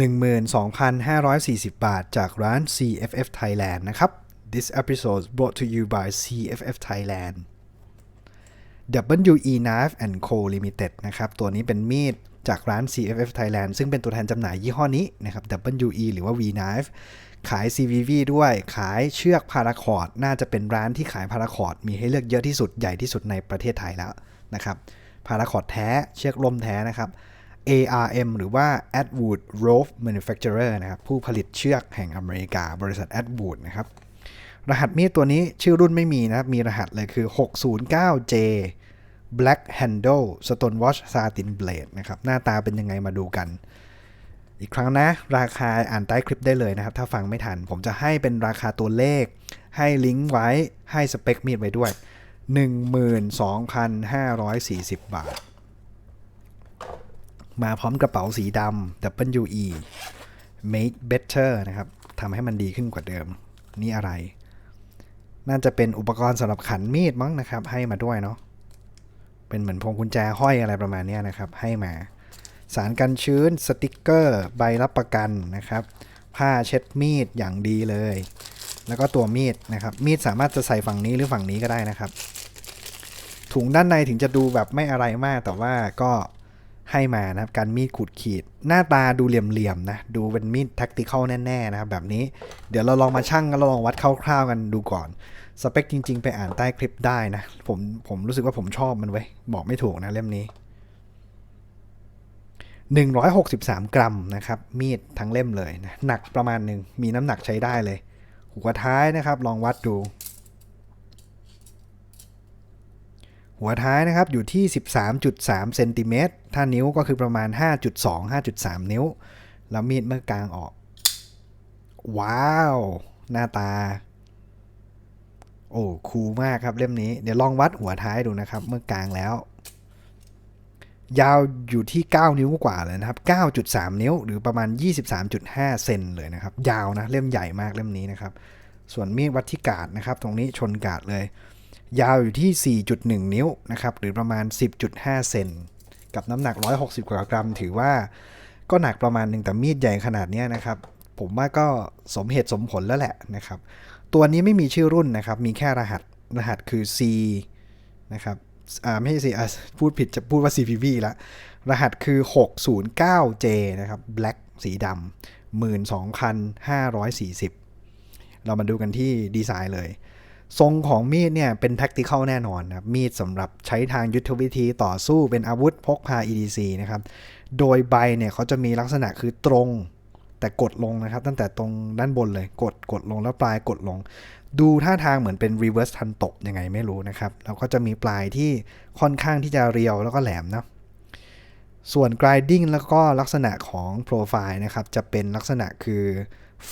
12,540 บาท จากร้าน CFF Thailand นะครับ This episode brought to you by CFF Thailand WE Knife and Co Limited นะครับ ตัวนี้เป็นมีดจากร้าน CFF Thailand ซึ่งเป็นตัวแทนจำหน่ายยี่ห้อนี้นะครับ WE หรือว่า V Knife ขาย CVV ด้วยขายเชือกพาราคอร์ด น่าจะเป็นร้านที่ขายพาราคอร์ด มีให้เลือกเยอะที่สุดใหญ่ที่สุดในประเทศไทยแล้วนะครับพาราคอร์ดแท้เชือกลมแท้นะครับ ARM หรือว่า Atwood Rope Manufacturer นะครับผู้ผลิตเชือกแห่งอเมริกา บริษัท Atwood นะครับ รหัสมีดตัวนี้ชื่อรุ่นไม่มีนะครับ มีรหัสเลยคือ 609J Black Handle Stonewatch Satin Blade นะครับ หน้าตาเป็นยังไงมาดูกัน อีกครั้งนะ ราคาอ่านใต้คลิปได้เลยนะครับ ถ้าฟังไม่ทัน ผมจะให้เป็นราคาตัวเลข ให้ลิงก์ไว้ ให้สเปคมีดไว้ด้วย 12,540 บาท มาพร้อมกระเป๋าสีดำ WE Make Better นะครับทำให้มันดีขึ้นกว่าเดิม นี่อะไร น่าจะเป็นอุปกรณ์สำหรับขันมีดมั้งนะครับ ให้มาด้วยเนาะเป็นเหมือนพวงกุญแจห้อยอะไรประมาณนี้นะครับ ให้มา สารกันชื้นสติกเกอร์ ใบรับประกันนะครับ ผ้าเช็ดมีดอย่างดีเลย แล้วก็ตัวมีดนะครับ มีดสามารถจะใส่ฝั่งนี้หรือฝั่งนี้ก็ได้นะครับถุงด้านในถึงจะดูแบบไม่อะไรมากแต่ว่าก็ ให้มานะครับการมีดขูดขีด หน้าตาดูเหลี่ยมๆนะดูเป็นมีดแท็กติคอลแน่ๆนะครับแบบนี้เดี๋ยวเราลองมาชั่งกันเราลองวัดคร่าวๆกันดูก่อนสเปคจริง ๆ ไปอ่านใต้คลิปได้นะผมผมรู้สึกว่าผมชอบมันไว้บอกไม่ถูกนะเล่มนี้ 163 กรัมนะครับมีดทั้งเล่มเลยนะหนักประมาณหนึ่งมีน้ำหนักใช้ได้เลย หัวท้ายนะครับ ลองวัดดู หัวท้ายนะครับอยู่ที่ 13.3เซนติเมตรถ้านิ้วก็คือประมาณ 5.2 5.3 นิ้ว แล้วมีดเมื่อกลางออก ว้าว หน้าตา โอ้คูลมากครับเล่มนี้ เดี๋ยวลองวัดหัวท้ายดูนะครับ เมื่อกลางแล้ว ยาวอยู่ที่ 9 นิ้วกว่าเลยนะครับ 9.3 นิ้ว หรือประมาณ 23.5 เซนเลยนะครับ ยาวนะ เล่มใหญ่มากเล่มนี้นะครับ ส่วนมีดวัดที่กาดนะครับ ตรงนี้ชนกาดเลย ยาวอยู่ที่ 4.1 นิ้วนะครับหรือประมาณ 10.5 เซนกับน้ำหนัก 160 กว่ากรัม ถือว่าก็หนักประมาณหนึ่งแต่มีดใหญ่ขนาดเนี้ยนะครับ ผมว่าก็สมเหตุสมผลแล้วแหละนะครับ ตัวนี้ไม่มีชื่อรุ่นนะครับ มีแค่รหัสรหัสคือ C นะครับอ่าไม่ใช่ C อะพูดผิดจะพูดว่า CPV ละรหัสคือ 609J นะครับ Black สีดำ12,540 เรามาดูกันที่ดีไซน์เลย ทรงของมีดเนี่ยเป็น tactical แน่นอนนะมีดสำหรับใช้ทางยุทธวิธีต่อสู้เป็นอาวุธพกพา EDC นะครับ โดยใบเนี่ยเขาจะมีลักษณะคือตรง แต่กดลงนะครับ ตั้งแต่ตรงด้านบนเลยกดกดลงแล้วปลายกดลง ดูท่าทางเหมือนเป็น reverse ทันตกยังไงไม่รู้นะครับ แล้วก็จะมีปลายที่ค่อนข้างที่จะเรียวแล้วก็แหลมนะส่วน grinding แล้วก็ลักษณะของ profile นะครับจะเป็นลักษณะคือ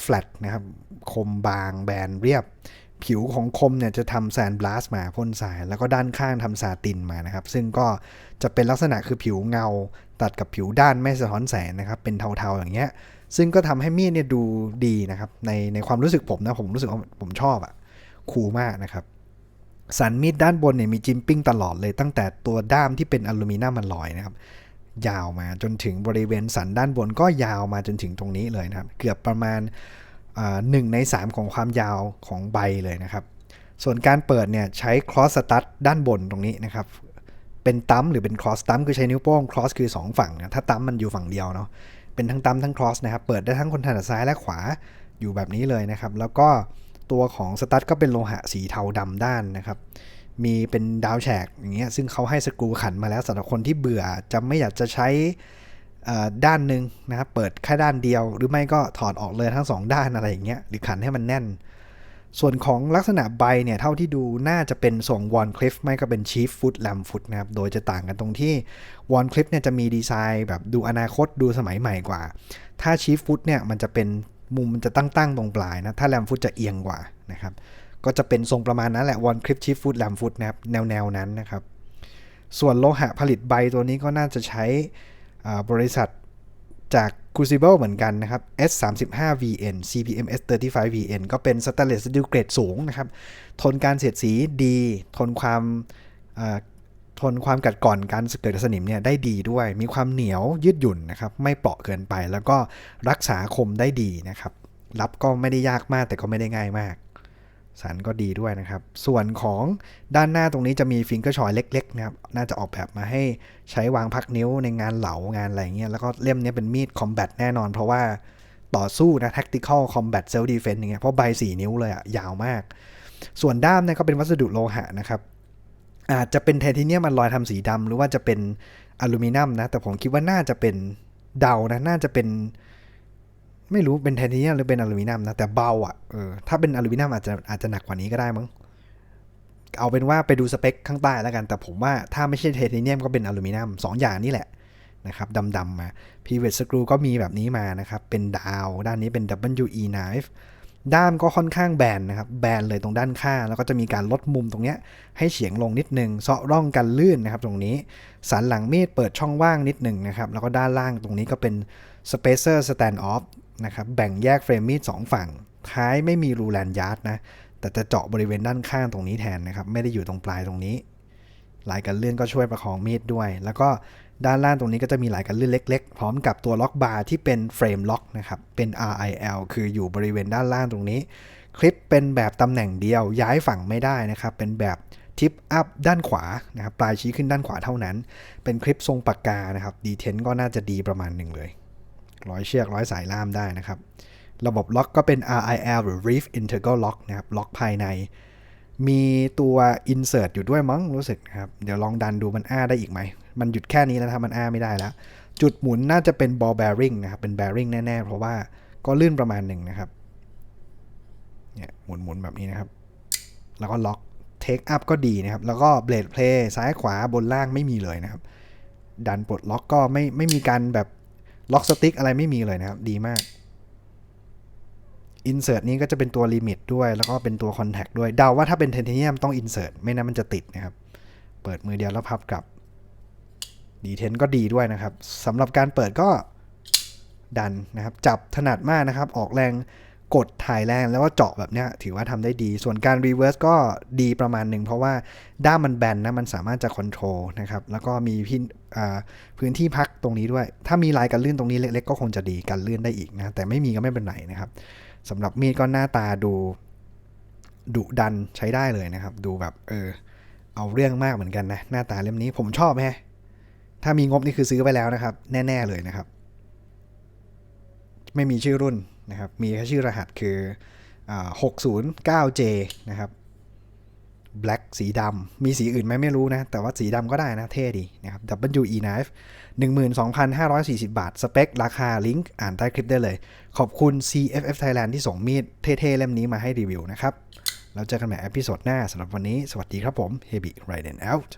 flat นะครับคมบางแบนเรียบ ผิวของคมเนี่ยจะทำแซนบลัสมาพ่นสาย แล้วก็ด้านข้างทำซาตินมานะครับ ซึ่งก็จะเป็นลักษณะคือผิวเงา ตัดกับผิวด้านไม่สะท้อนแสงนะครับ เป็นเทาๆอย่างเงี้ย ซึ่งก็ทำให้มีดเนี่ยดูดีนะครับ ในในความรู้สึกผมนะผมรู้สึกว่าผมชอบอะคูลมากนะครับ สันมีดด้านบนเนี่ยมีจิมปิ้งตลอดเลยตั้งแต่ตัวด้ามที่เป็นอลูมิเนียมมันลอยนะครับยาวมาจนถึงบริเวณสันด้านบนก็ยาวมาจนถึงตรงนี้เลยนะครับ เกือบประมาณ หนึ่งใน 3 ของความยาวของใบเลยนะครับ ส่วนการเปิดเนี่ยใช้ cross stud ด้านบนตรงนี้นะครับ เป็นตั้มหรือเป็น cross ตั้มคือใช้นิ้วโป้ง cross คือ 2 ฝั่งนะถ้าตั้มมันอยู่ฝั่งเดียวเนาะเป็นทั้งตั้มทั้ง cross นะครับ เปิดได้ทั้งคนถนัดซ้ายและขวาอยู่แบบนี้เลยนะครับ แล้วก็ตัวของสตั๊ดก็เป็นโลหะสีเทาดำด้านนะครับ มีเป็นดาวแฉกอย่างเงี้ยซึ่งเขาให้สกรูขันมาแล้วสำหรับคนที่เบื่อจะไม่อยากจะใช้ ด้านหนึ่งนะครับเปิดแค่ด้านเดียว หรือไม่ก็ถอดออกเลยทั้ง 2 ด้านอะไรอย่างเงี้ยหรือขันให้มันแน่น ส่วนของลักษณะใบเนี่ยเท่าที่ดูน่าจะเป็นทรงวอนคลิฟไม่ก็เป็นชีฟฟุตแลมฟุตนะครับโดยจะต่างกันตรงที่วอนคลิฟเนี่ยจะมีดีไซน์แบบดูอนาคตดูสมัยใหม่กว่า ถ้าชีฟฟุตเนี่ยมันจะเป็นมุมมันจะตั้งๆตรงปลายนะถ้าแลมฟุตจะเอียงกว่านะครับก็จะเป็นทรงประมาณนั้นแหละวอนคลิฟชีฟฟุตแลมฟุตนะครับแนวแนวนั้นนะครับส่วนโลหะผลิตใบตัวนี้ก็น่าจะใช้ บริษัทจาก Crucible เหมือนกันนะครับ S35VN CPM S35VN ก็เป็น Stainless Steel เกรดสูงนะครับ ทนการเสียดสีดี ทนความทนความกัดกร่อนการเกิดสนิมเนี่ยได้ดีด้วย มีความเหนียวยืดหยุ่นนะครับ ไม่เปราะเกินไป แล้วก็รักษาคมได้ดีนะครับ รับก็ไม่ได้ยากมากแต่ก็ไม่ได้ง่ายมาก สันก็ดีด้วยนะครับ ส่วนของด้านหน้าตรงนี้จะมีฟิงเกอร์ชอยเล็กๆนะครับ น่าจะออกแบบมาให้ใช้วางพักนิ้วในงานเหลางานอะไรเงี้ย แล้วก็เล่มนี้เป็นมีดคอมแบทแน่นอน เพราะว่าต่อสู้นะ tactical combat self defense อย่างเงี้ย เพราะใบสี่นิ้วเลยอะยาวมาก ส่วนด้ามเนี่ยก็เป็นวัสดุโลหะนะครับอาจจะเป็นไทเทเนียมันลอยทำสีดำหรือว่าจะเป็นอลูมิเนียมนะ แต่ผมคิดว่าน่าจะเป็นเดานะ น่าจะเป็น ไม่รู้เป็นไทเทเนียมหรือเป็นอลูมิเนียมนะแต่เบาอะเออถ้าเป็นอลูมิเนียมอาจจะอาจจะหนักกว่านี้ก็ได้มั้งเอาเป็นว่าไปดูสเปคข้างใต้แล้วกัน แต่ผมว่าถ้าไม่ใช่ไทเทเนียมก็เป็นอลูมิเนียมสองอย่างนี่แหละนะครับดำๆมา pivot screw ก็มีแบบนี้มานะครับ เป็นดาว ด้านนี้เป็น WE knife ด้ามก็ค่อนข้างแบนนะครับ แบนเลยตรงด้านข้าง แล้วก็จะมีการลดมุมตรงเนี้ยให้เฉียงลงนิดนึงเซาะร่องกันลื่นนะครับตรงนี้ สันหลังมีดเปิดช่องว่างนิดหนึ่งนะครับ แล้วก็ด้านล่างตรงนี้ก็เป็น spacer stand off นะครับแบ่งแยกเฟรมมีดสองฝั่ง ท้ายไม่มีรูแลนยาร์ดนะ แต่จะเจาะบริเวณด้านข้างตรงนี้แทนนะครับ ไม่ได้อยู่ตรงปลายตรงนี้ลายกันเลื่อนก็ช่วยประคองมีดด้วย แล้วก็ด้านล่างตรงนี้ก็จะมีหลายกันเลื่อนเล็ก ๆ พร้อมกับตัวล็อกบาร์ที่เป็นเฟรมล็อกนะครับเป็น RIL คืออยู่บริเวณด้านล่างตรงนี้ คลิปเป็นแบบตำแหน่งเดียวย้ายฝั่งไม่ได้นะครับเป็นแบบทิปอัพด้านขวานะครับปลายชี้ขึ้นด้านขวาเท่านั้น เป็นคลิปทรงปากกานะครับดีเทนก็น่าจะดีประมาณหนึ่งเลย ร้อยเชือกร้อยสายล่ามได้นะครับ ระบบล็อกก็เป็น RIL หรือ Reef Integral Lock นะครับ ล็อกภายใน มีตัว insert อยู่ด้วยมั้งรู้สึกนะครับ เดี๋ยวลองดันดูมันอ้าได้อีกไหม มันหยุดแค่นี้แล้วถ้ามันอ้าไม่ได้แล้ว จุดหมุนน่าจะเป็น ball bearing นะครับ เป็น bearing แน่ๆ เพราะว่าก็ลื่นประมาณหนึ่งนะครับ เนี่ยหมุนหมุนๆแบบนี้นะครับ แล้วก็ล็อก take up ก็ดีนะครับ แล้วก็ blade play ซ้ายขวาบนล่างไม่มีเลยนะครับดันปลดล็อกก็ไม่ไม่มีการแบบ ล็อกสติ๊กอะไรไม่มีเลยนะครับ ดีมาก insert นี้ก็จะเป็นตัวลิมิตด้วย แล้วก็เป็นตัว contact ด้วย เดาว่าถ้าเป็นเทเทเนียมต้อง insert ไม่นั้นมันจะติดนะครับ เปิดมือเดียวแล้วพับกลับดีเทนก็ดีด้วยนะครับสำหรับการเปิดก็ดันนะครับ จับถนัดมากนะครับ ออกแรง กดถ่ายแรงแล้วก็เจาะแบบเนี้ยถือว่าทำได้ดี ส่วนการรีเวิร์สก็ดีประมาณหนึ่งเพราะว่าด้ามมันแบนนะมันสามารถจะคอนโทรลนะครับแล้วก็มีพินพื้นที่พักตรงนี้ด้วย ถ้ามีลายกันลื่นตรงนี้เล็ก ๆ ก็คงจะดีกันลื่นได้อีกนะแต่ไม่มีก็ไม่เป็นไรนะครับสำหรับมีดก็หน้าตาดูดุดันใช้ได้เลยนะครับ ดูแบบเออเอาเรื่องมากเหมือนกันนะหน้าตาเล่มนี้ผมชอบแฮะถ้ามีงบนี่คือซื้อไปแล้วนะครับ แน่ ๆ เลยนะครับ ไม่มีชื่อรุ่น นะครับ มีแค่ชื่อรหัสคือ 609J นะครับ black สีดำ มีสีอื่นไหมไม่รู้นะ แต่ว่าสีดำก็ได้นะ เท่ดีนะครับ WE knife 12,540 บาท สเปค ราคา ลิงก์ อ่านใต้คลิปได้เลย ขอบคุณ CFF Thailand ที่ส่งมีดเท่ๆ เล่มนี้มาให้รีวิวนะครับ แล้วเจอกันใหม่เอพิโซดหน้าสำหรับวันนี้ สวัสดีครับผม Heavy Raiden out